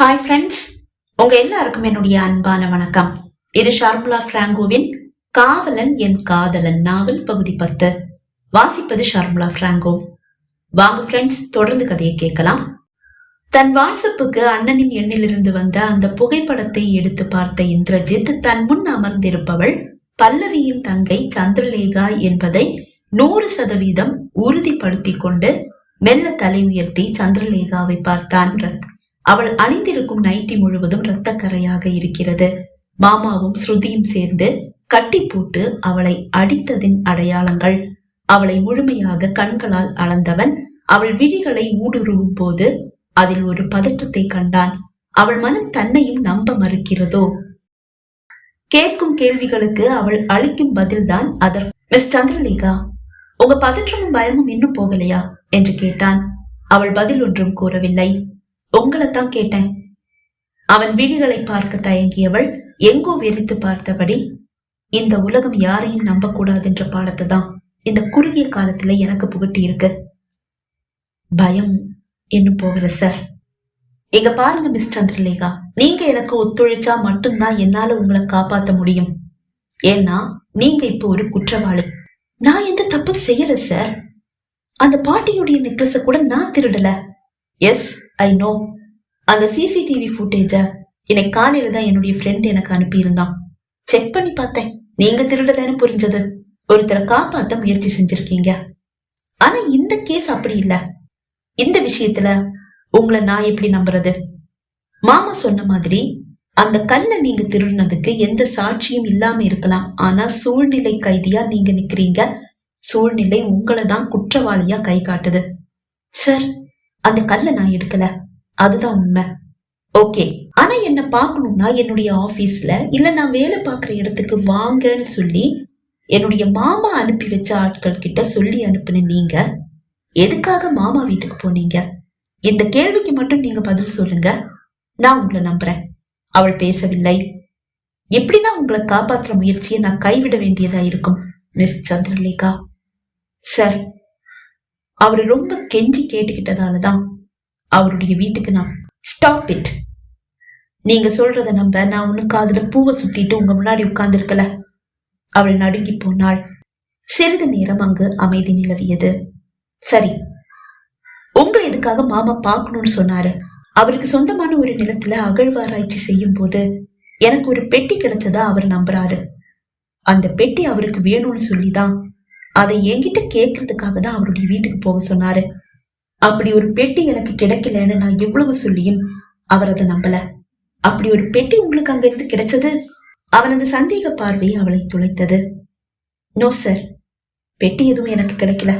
Hi friends உங்க எல்லாருக்கும் என்னுடைய அன்பான வணக்கம். இது ஷர்முலா பிராங்கோவின் காவலன் என் காதலன் நாவல் பகுதி பத்து. வாசிப்பது ஷர்முலா பிராங்கோ. வாங்க ஃப்ரெண்ட்ஸ் தொடர்ந்து கதையை கேட்கலாம். தன் வாட்ஸ்அப்புக்கு அண்ணனின் எண்ணிலிருந்து வந்த அந்த புகைப்படத்தை எடுத்து பார்த்த இந்திரஜித் தன் முன் அமர்ந்திருப்பவள் பல்லவியின் தங்கை சந்திரலேகா என்பதை நூறு சதவீதம் உறுதிப்படுத்திக் கொண்டு மெல்ல தலை உயர்த்தி சந்திரலேகாவை பார்த்தான் ரத். அவள் அணிந்திருக்கும் நைட்டி முழுவதும் இரத்தக்கரையாக இருக்கிறது. மாமாவும் ஸ்ருதியும் சேர்ந்து கட்டி போட்டு அவளை அடித்ததின் அடையாளங்கள். அவளை முழுமையாக கண்களால் அளந்தவன் அவள் விழிகளை ஊடுருவும் போது அதில் ஒரு பதற்றத்தை கண்டான். அவள் மனம் தன்னையும் நம்ப மறுக்கிறதோ? கேட்கும் கேள்விகளுக்கு அவள் அளிக்கும் பதில்தான் அதர் மிஸ் சந்திரலேகா உங்க பதற்றமும் பயமும் இன்னும் போகலையா? என்று கேட்டான். அவள் பதில் ஒன்றும் கூறவில்லை. உங்களைத்தான் கேட்டேன். அவன் விழிகளை பார்க்க தயங்கியவள் எங்கோ வெறித்து பார்த்தபடி இந்த உலகம் யாரையும் நம்பக்கூடாதுன்ற பாடத்தை தான் இந்த குறுகிய காலத்துல எனக்கு புகட்டி இருக்கு பயம் இன்னும் போகல சார். இங்க பாருங்க மிஸ் சந்திரலேகா. நீங்க எனக்கு ஒத்துழைச்சா மட்டும்தான் என்னால உங்களை காப்பாத்த முடியும். ஏன்னா நீங்க இப்போ ஒரு குற்றவாளி. நான் எந்த தப்பு செய்யல சார். அந்த பாட்டியுடைய நெக்லஸ கூட நான் திருடல. எஸ் ஐ நோ அந்த சிசிடிவி ஃபுட்டேஜ இன்னைக்கு காலையில தான் என்னுடைய ஃப்ரெண்ட் எனக்கு அனுப்பியிருந்தான். செக் பண்ணி பார்த்தேன். நீங்க திருடலன்னு புரிஞ்சது. ஒருத்தரை காப்பாத்த முயற்சி செஞ்சிருக்கீங்க. ஆனா இந்த கேஸ் அப்படி இல்ல. இந்த விஷயத்துல உங்களை நான் எப்படி நம்புறது? மாமா சொன்ன மாதிரி அந்த கல்லை நீங்க திருடினதுக்கு எந்த சாட்சியும் இல்லாம இருக்கலாம். ஆனா சூழ்நிலை கைதியா நீங்க நிக்கிறீங்க. சூழ்நிலை உங்களை தான் குற்றவாளியா கை காட்டுது. சார் அந்த கல்லை நான் எடுக்கல. அதுதான் உண்மை. ஓகே. ஆனா என்ன பார்க்கணும்னா என்னுடைய ஆபீஸ்ல இல்ல நான் வேலை பார்க்குற இடத்துக்கு வாங்கன்னு சொல்லி என்னுடைய மாமா அனுப்பி வச்ச ஆட்கள் கிட்ட சொல்லி அனுப்புன நீங்க எதுக்காக மாமா வீட்டுக்கு போனீங்க? இந்த கேள்விக்கு மட்டும் நீங்க பதில் சொல்லுங்க. நான் உங்களை நம்புறேன். அவள் பேசவில்லை. எப்படின்னா உங்களை காப்பாற்றுற முயற்சியை நான் கைவிட வேண்டியதா இருக்கும் மிஸ் சந்திரலேகா. சார் அவர் ரொம்ப கெஞ்சி கேட்டுக்கிட்டதால தான் அவருடைய வீட்டுக்கு நான் ஸ்டாப் இட் நீங்க சொல்றத நம்ப நான் ஒன்னும் காதுல பூவை சுத்திட்டு உங்க முன்னாடி உட்கார்ந்துருக்கல. அவள் நடுங்கி போனாள். சிறிது நேரம் அங்கு அமைதி நிலவியது. சரி உங்களை எதுக்காக மாமா பார்க்கணும்னு சொன்னாரு. அவருக்கு சொந்தமான ஒரு நிலத்துல அகழ்வாராய்ச்சி செய்யும் போது எனக்கு ஒரு பெட்டி கிடைச்சதா அவர் நம்புறாரு. அந்த பெட்டி அவருக்கு வேணும்னு சொல்லிதான் அதை என்கிட்ட கேட்கறதுக்காக தான் அவருடைய வீட்டுக்கு போக சொன்னாரு. அப்படி ஒரு பெட்டி எனக்கு கிடைக்கலன்னு நான் எவ்வளவு சொல்லியும் அவர் அதை நம்பல. அப்படி ஒரு பெட்டி உங்களுக்கு அங்கிருந்து கிடைச்சது? அவனது சந்தேக பார்வை அவளை துளைத்தது. நோ சார் பெட்டி எதுவும் எனக்கு கிடைக்கல.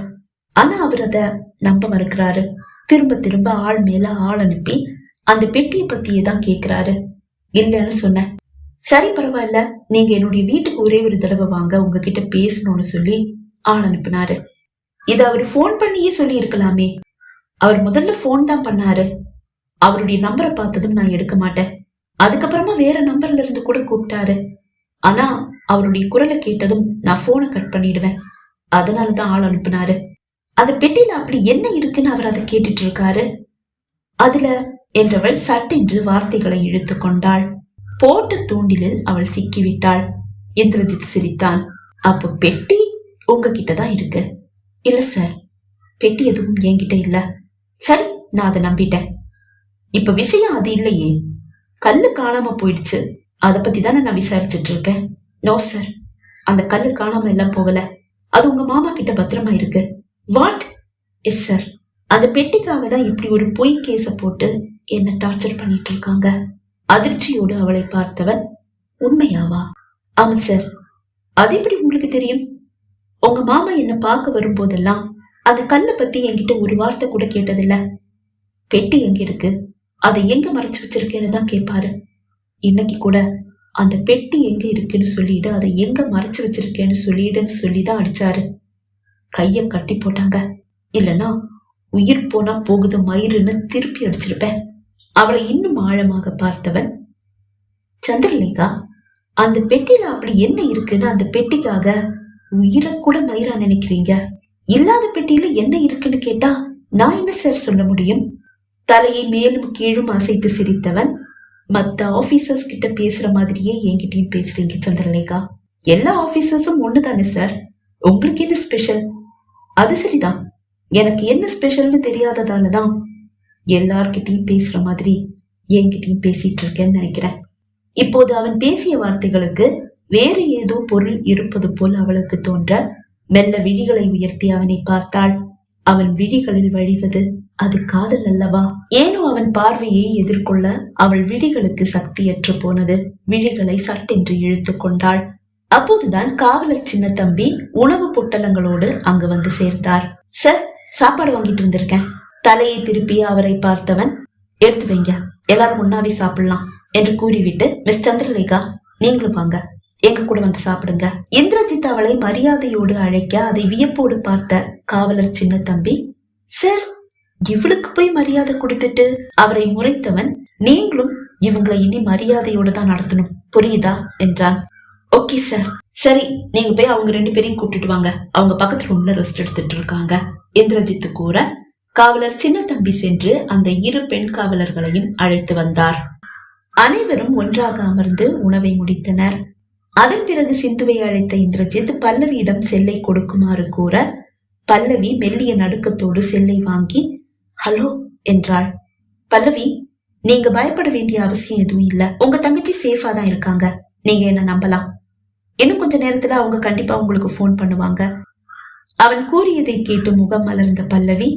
ஆனா அவர் அதை நம்ப மறுக்கிறாரு. திரும்ப திரும்ப ஆள் மேல ஆள் அனுப்பி அந்த பெட்டியை பத்தியே தான் கேக்குறாரு. இல்லைன்னு சொன்னேன். சரி பரவாயில்ல. நீங்க என்னுடைய வீட்டுக்கு ஒரே ஒரு தடவை வாங்க. உங்ககிட்ட பேசணும்னு சொல்லி ஆள் அனுப்புனாரு. இத அவர் போன் பண்ணியே சொல்லி இருக்கலாமே அவர் முதல்ல போன் தான் பண்ணாரு. அவருடைய நம்பரை பார்த்ததும் நான் எடுக்க மாட்டேன். அதுக்கப்புறமா வேற நம்பர்ல இருந்து கூட கூப்பிட்டாரு. ஆனா அவருடைய குரலை கேட்டதும் நான் போனை கட் பண்ணிடுவேன். அதனாலதான் ஆள் அனுப்புனாரு. அந்த பெட்டியில அப்படி என்ன இருக்குன்னு அவர் அதை கேட்டுட்டு இருக்காரு. அதுல என்றவள் சட்டென்று வார்த்தைகளை இழுத்து கொண்டாள். போட்ட தூண்டிலில் அவள் சிக்கிவிட்டாள். இந்திரஜித் சிரித்தான். அப்போ பெட்டி உங்ககிட்ட தான் இருக்கு. இல்ல சார் பெட்டி எதுவும் என்கிட்ட இல்ல. சரி நான் அதை நம்பிட்டேன். இப்ப விஷயம் அது இல்லையே. கல்லு காணாம போயிடுச்சு. அதை பத்தி தானே நான் விசாரிச்சுட்டு இருக்கேன் நோ சார் அந்த கல்லு காணாம எல்லாம் போகல. அது உங்க மாமா கிட்ட பத்திரமா இருக்கு. வாட் எஸ் சார் அந்த பெட்டிக்காக தான் இப்படி ஒரு பொய் கேஸ போட்டு என்ன டார்ச்சர் பண்ணிட்டு இருக்காங்க. அதிர்ச்சியோடு அவளை பார்த்தவன் உண்மையாவா? ஆமா சார் அது எப்படி உங்களுக்கு தெரியும்? உங்க மாமா என்ன பார்க்க வரும்போதெல்லாம் அந்த கல்லை பத்தி என்கிட்ட ஒரு வார்த்தை கூட கேட்டதில்ல. பெட்டி எங்க இருக்கு? அதை எங்க மறைச்சு வச்சிருக்கேன்னு தான் கேட்பாரு இன்னைக்கு கூட அந்த பெட்டி எங்க இருக்குன்னு சொல்லிடு அதை எங்க மறைச்சு வச்சிருக்கேன்னு சொல்லிடுன்னு சொல்லிதான் அடிச்சாரு. கைய கட்டி போட்டாங்க. இல்லனா உயிர் போனா போகுது மயிருன்னு திருப்பி அடிச்சிருப்பேன். அவளை இன்னும் ஆழமாக பார்த்தவன் சந்திரலேகா அந்த பெட்டியில அப்படி என்ன இருக்குன்னு அந்த பெட்டிக்காக உயிரை கூட மயிரா நினைக்கிறீங்க? இல்லாத பெட்டியில என்ன இருக்குன்னு கேட்டா நான் என்ன சார் சொல்ல முடியும்? தலையை மேலும் கீழும் அசைத்து சிரித்தவன் மத்த ஆபீசர்ஸ் கிட்ட பேசுற மாதிரியே என்கிட்டயும் பேசுறீங்க சந்திரலேகா. எல்லா ஆபீசர்ஸும் ஒண்ணுதானே சார் உங்களுக்கு என்ன ஸ்பெஷல் அது சரிதான். எனக்கு என்ன ஸ்பெஷல்னு தெரியாததால தான் எல்லார்கிட்டயும் பேசுற மாதிரி என்கிட்டயும் பேசிட்டு இருக்கேன்னு நினைக்கிறேன். இப்போது அவன் பேசிய வார்த்தைகளுக்கு வேறு ஏதோ பொருள் இருப்பது போல் அவளுக்கு தோன்ற மெல்ல விழிகளை உயர்த்தி அவனை பார்த்தாள். அவன் விழிகளில் வழிவது அது காதல் அல்லவா? ஏனோ அவன் பார்வையை எதிர்கொள்ள அவள் விழிகளுக்கு சக்தியற்று போனது. விழிகளை சட்டென்று இழுத்து கொண்டாள். அப்போதுதான் காவலர் சின்ன தம்பி உணவு பொட்டலங்களோடு அங்கு வந்து சேர்த்தார் சார் சாப்பாடு வாங்கிட்டு வந்திருக்கேன். தலையை திருப்பி அவரை பார்த்தவன் எடுத்து வைங்க எல்லாரும் ஒன்னாவே சாப்பிடலாம் என்று கூறிவிட்டு மிஸ் சந்திரலேகா நீங்களும் வாங்க. எங்க கூட வந்து சாப்பிடுங்க. இந்திரஜித் அவளை மரியாதையோடு அழைக்க அதை வியப்போடு பார்த்த காவலர் சின்ன தம்பி சார் இவளுக்கு போய் மரியாதை கொடுத்துட்டு அவரை முறைத்தவன் நீங்களும் இவங்களை இனி மரியாதையோடு தான் நடத்தணும். புரியுதா? என்றான். Okay sir. சரி நீங்க போய் அவங்க ரெண்டு பேரையும் கூட்டிட்டு வாங்க. அவங்க பக்கத்து ரூம்ல ரெஸ்ட் எடுத்துட்டு இருக்காங்க. இந்திரஜித் கூற காவலர் சின்ன தம்பி சென்று அந்த இரு பெண் காவலர்களையும் அழைத்து வந்தார். அனைவரும் ஒன்றாக அமர்ந்து உணவை முடித்தனர். அதன் பிறகு சிந்துவை அழைத்த இந்திரஜித் பல்லவியிடம் செல்லை கொடுக்குமாறு கூற பல்லவி மெல்லிய நடுக்கத்தோடு செல்லை வாங்கி ஹலோ என்றாள். பல்லவி நீங்க பயப்பட வேண்டிய அவசியம் எதுவும் இல்ல. உங்க தங்கச்சி சேஃபா தான் இருக்காங்க. நீங்க என்ன நம்பலாம்? இன்னும் கொஞ்ச நேரத்துல அவங்க கண்டிப்பா உங்களுக்கு போன் பண்ணுவாங்க. அவன் கூறியதை கேட்டு முகம் மலர்ந்த பல்லவி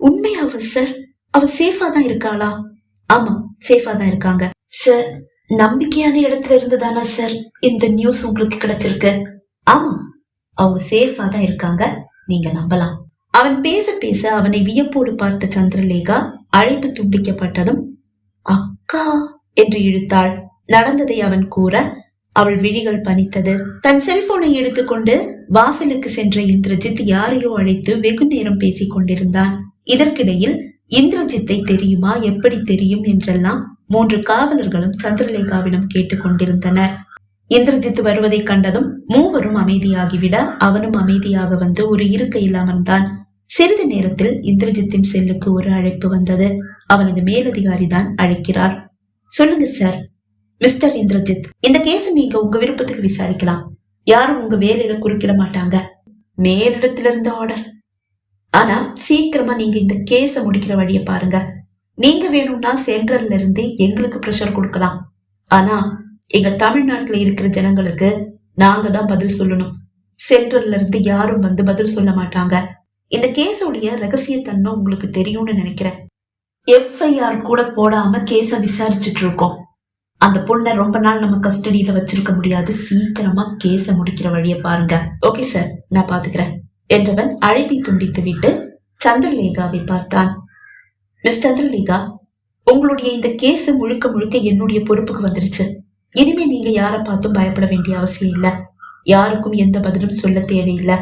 உண்மையாவா சார்? அவ சேஃபா தான் இருக்காளா? ஆமா சேஃபா தான் இருக்காங்க. சார் நம்பிக்கையான இடத்துல இருந்து தானா சார் இந்த நியூஸ் உங்களுக்கு கிடைச்சிருக்கு. ஆமா அவங்க சேஃபா தான் இருக்காங்க. நீங்க நம்பலாம். அவன் பேச பேச அவனை வியப்போடு பார்த்த சந்திரலேகா அழைப்பு துண்டிக்கப்பட்டதும் அக்கா என்று இழுத்தாள். நடந்ததை அவன் கூற அவள் விழிகள் பனித்தது. தன் செல்போனை எடுத்துக்கொண்டு வாசலுக்கு சென்ற இந்திரஜித் யாரையோ அழைத்து வெகு நேரம் பேசிக் கொண்டிருந்தான் இதற்கிடையில் இந்திரஜித்தை தெரியுமா? எப்படி தெரியும்? என்றெல்லாம் மூன்று காவலர்களும் சந்திரலேகாவிடம் கேட்டுக்கொண்டிருந்தனர். இந்திரஜித் வருவதை கண்டதும் மூவரும் அமைதியாகிவிட அவனும் அமைதியாக வந்து ஒரு இருக்கையில் அமர்ந்தான். சிறிது நேரத்தில் இந்திரஜித்தின் செல்லுக்கு ஒரு அழைப்பு வந்தது. அவனது மேலதிகாரி தான் அழைக்கிறார். சொல்லுங்க சார். மிஸ்டர் இந்திரஜித் இந்த கேஸ் நீங்க உங்க விருப்பத்துக்கு விசாரிக்கலாம். யாரும் உங்க வேலையில குறுக்கிட மாட்டாங்க. மேலிடத்திலிருந்து ஆர்டர். ஆனா சீக்கிரமா நீங்க இந்த கேஸ முடிக்கிற வழிய பாருங்க. நீங்க வேணும்னா சென்ட்ரல்ல இருந்து எங்களுக்கு ப்ரெஷர் கொடுக்கலாம். ஆனா எங்க தமிழ்நாட்டுல இருக்கிற ஜனங்களுக்கு நாங்க தான் பதில் சொல்லணும். சென்ட்ரல்ல இருந்து யாரும் வந்து பதில் சொல்ல மாட்டாங்க. இந்த கேஸோடைய ரகசியத்தன்மை உங்களுக்கு தெரியும்னு நினைக்கிறேன். எஃப்ஐஆர் கூட போடாம கேஸ விசாரிச்சுட்டு இருக்கோம். அந்த பொண்ணை ரொம்ப நாள் நம்ம கஸ்டடியில வச்சிருக்க முடியாது. சீக்கிரமா கேஸ முடிக்கிற வழிய பாருங்க. ஓகே சார் நான் பாத்துக்கிறேன். என்றவன் அழைப்பை துண்டித்து விட்டு சந்திரலேகாவை பார்த்தான். மிஸ் சந்திரலேகா உங்களுடைய இந்த கேஸ் முழுக்க முழுக்க என்னுடைய பொறுப்புக்கு வந்துருச்சு. இனிமே நீங்க யாரை பார்த்தும் பயப்பட வேண்டிய அவசியம் இல்ல. யாருக்கும் எந்த பதிலும் சொல்ல தேவையில்லை.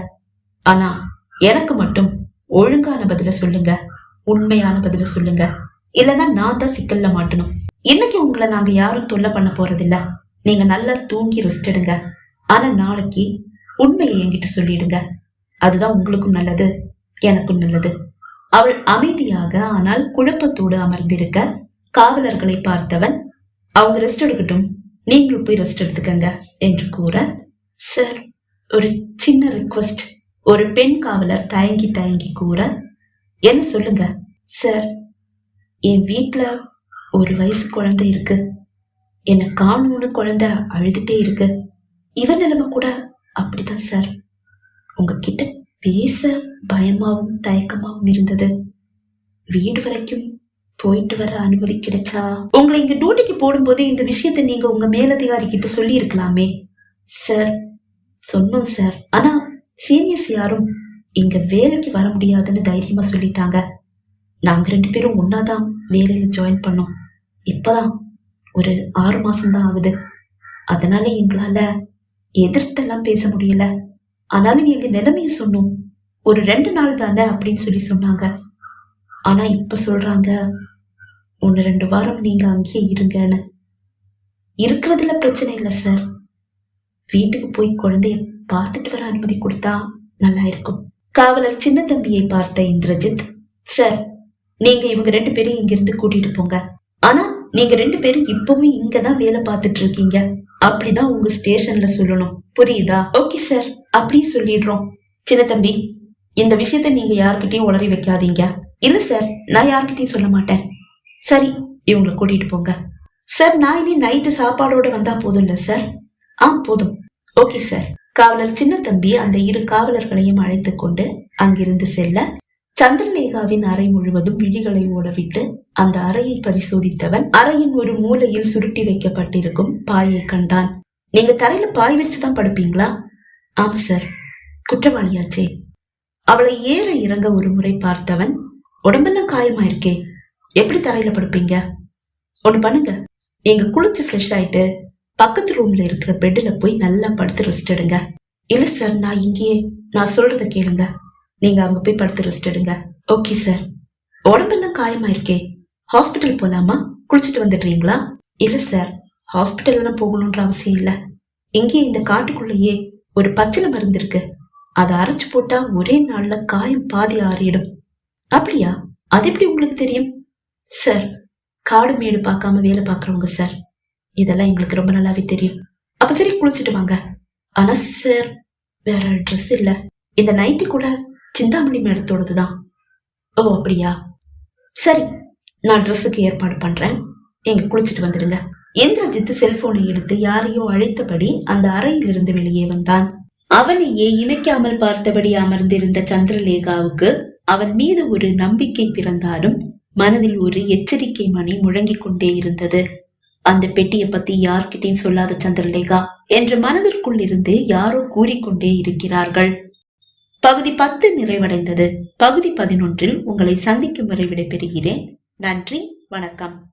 ஆனா எனக்கு மட்டும் ஒழுங்கான பதில சொல்லுங்க. உண்மையான பதில சொல்லுங்க. இல்லைன்னா நான் தான் சிக்கல்ல மாட்டணும். இன்னைக்கு உங்களை நாங்க யாரும் தொல்லை பண்ண போறதில்ல. நீங்க நல்லா தூங்கி ரெஸ்ட் எடுங்க. ஆனா நாளைக்கு உண்மையை என்கிட்ட சொல்லிடுங்க. அதுதான் உங்களுக்கும் நல்லது எனக்கும் நல்லது. அவள் அமைதியாக ஆனால் குழப்பத்தோடு அமர்ந்திருக்க காவலர்களை பார்த்தவன் அவங்க ரெஸ்ட் எடுக்கட்டும் நீங்களும் போய் ரெஸ்ட் எடுத்துக்கங்க என்று கூற சார் ஒரு சின்ன ரிக்வஸ்ட் ஒரு பெண் காவலர் தயங்கி தயங்கி கூற என்ன சொல்லுங்க? சார் என் வீட்டில் ஒரு வயசு குழந்தை இருக்கு. என்னை காணும்னு குழந்தை அழுதுட்டே இருக்கு. இவன் நிலைமை கூட அப்படிதான் சார் உங்ககிட்ட பேச பயமாவும் தயக்கமாவும் இருந்தது. வீடு வரைக்கும் போயிட்டு வர அனுமதி கிடைச்சா? உங்களை இங்க டியூட்டிக்கு போடும்போது இந்த விஷயத்தை நீங்க உங்க மேலதிகாரி கிட்ட சொல்லி இருக்கலாமே சார் சொன்னோம் சார் ஆனா சீனியர்ஸ் யாரும் இங்க வேலைக்கு வர முடியாதுன்னு தைரியமா சொல்லிட்டாங்க. நாங்க ரெண்டு பேரும் ஒன்னாதான் வேலையில ஜாயின் பண்ணோம். இப்பதான் ஒரு ஆறு மாசம் தான் ஆகுது. அதனால எங்களால எதிர்த்தெல்லாம் பேச முடியல. ஆனாலும் எங்க நிலைமைய சொன்னோம். ஒரு ரெண்டு நாள் தானே அப்படின்னு சொல்லி சொன்னாங்க. ஆனா இப்ப சொல்றாங்க ஒன்னு ரெண்டு வாரம் நீங்க அங்கேயே இருங்கன்னு. இருக்கிறதுல பிரச்சனை இல்லை சார் வீட்டுக்கு போய் குழந்தைய பார்த்துட்டு வர அனுமதி கொடுத்தா நல்லா இருக்கும். காவலர் சின்ன தம்பியை பார்த்த இந்திரஜித் சார் நீங்க இவங்க ரெண்டு பேரையும் இங்கிருந்து கூட்டிட்டு போங்க. ஆனா நீங்க ரெண்டு பேரும் இப்பவும் இங்கதான் வேலை பார்த்துட்டு இருக்கீங்க. அப்படிதான் உங்க ஸ்டேஷன்ல சொல்லணும். புரியுதா? ஓகே சார் அப்படியே சொல்லிடுறோம். சின்ன தம்பி இந்த விஷயத்த நீங்க யார்கிட்டயும் உளறி வைக்காதீங்க. இல்ல சார் நான் யார்கிட்டயும் சொல்ல மாட்டேன். சரி இவங்களை கூட்டிட்டு போங்க. சார் நான் இனி நைட்டு சாப்பாடோட வந்தா போதும் இல்ல சார்? ஆ போதும். Okay sir. காவலர் சின்ன தம்பி அந்த இரு காவலர்களையும் அழைத்து கொண்டு அங்கிருந்து செல்ல சந்திரலேகாவின் அறை முழுவதும் விழிகளை ஓடவிட்டு அந்த அறையை பரிசோதித்தவன் அறையின் ஒரு மூலையில் சுருட்டி வைக்கப்பட்டிருக்கும் பாயை கண்டான். நீங்க தரையில பாய் வச்சுதான் படுப்பீங்களா? ஆம் சார் குற்றவாளியாச்சே. அவளை ஏற இறங்க ஒரு முறை பார்த்தவன் உடம்பெல்லாம் காயமா இருக்கே எப்படி தரையில படுப்பீங்க? ஒண்ணு பண்ணுங்க. நீங்க குளிச்சு ஃப்ரெஷ் ஆயிட்டு பக்கத்து ரூம்ல இருக்கிற பெட்ல போய் நல்லா படுத்து ரெஸ்ட் எடுங்க. இல்ல சார் நான் இங்கேயே. நான் சொல்றத கேளுங்க. நீங்க அங்க போய் படுத்து ரெஸ்ட் எடுங்க. ஓகே சார் உடம்பெல்லாம் காயமா இருக்கே ஹாஸ்பிட்டல் போலாமா? குளிச்சுட்டு வந்துடுறீங்களா? இல்ல சார் ஹாஸ்பிட்டல் எல்லாம் போகணுன்ற அவசியம் இல்ல. இங்கேயே இந்த காட்டுக்குள்ளேயே ஒரு பச்சிலை மருந்து இருக்கு. அதை அரைச்சு போட்டா ஒரே நாள்ல காயம் பாதி ஆறிடும். அப்படியா? அது எப்படி உங்களுக்கு தெரியும்? சார் காடு மேடு பார்க்காம வேலை பார்க்குறவங்க சார். இதெல்லாம் எங்களுக்கு ரொம்ப நல்லாவே தெரியும். அப்ப சரி குளிச்சுட்டு வாங்க. ஆனா சார் வேற ட்ரெஸ் இல்ல. இந்த நைட்டி கூட சிந்தாமணி மேடத்தோடது தான். ஓ அப்படியா? சரி நான் ட்ரெஸ்ஸுக்கு ஏற்பாடு பண்றேன். எங்க குளிச்சுட்டு வந்துடுங்க. இந்திரஜித் செல்போனை எடுத்து யாரையோ அழைத்தபடி அந்த அறையிலிருந்து வெளியே வந்தான். அவனையே இணைக்காமல் பார்த்தபடி அமர்ந்திருந்த சந்திரலேகாவுக்கு அவன் மீது ஒரு நம்பிக்கை பிறந்தாலும் மனதில் ஒரு எச்சரிக்கை மணி முழங்கிக் கொண்டே இருந்தது. அந்த பெட்டியை பத்தி யார்கிட்டயும் சொல்லாத சந்திரலேகா என்று மனதிற்குள் இருந்து யாரோ கூறிக்கொண்டே இருக்கிறார்கள். பகுதி பத்து நிறைவடைந்தது. பகுதி பதினொன்றில் உங்களை சந்திக்கும் வரை விடைபெறுகிறேன். நன்றி வணக்கம்.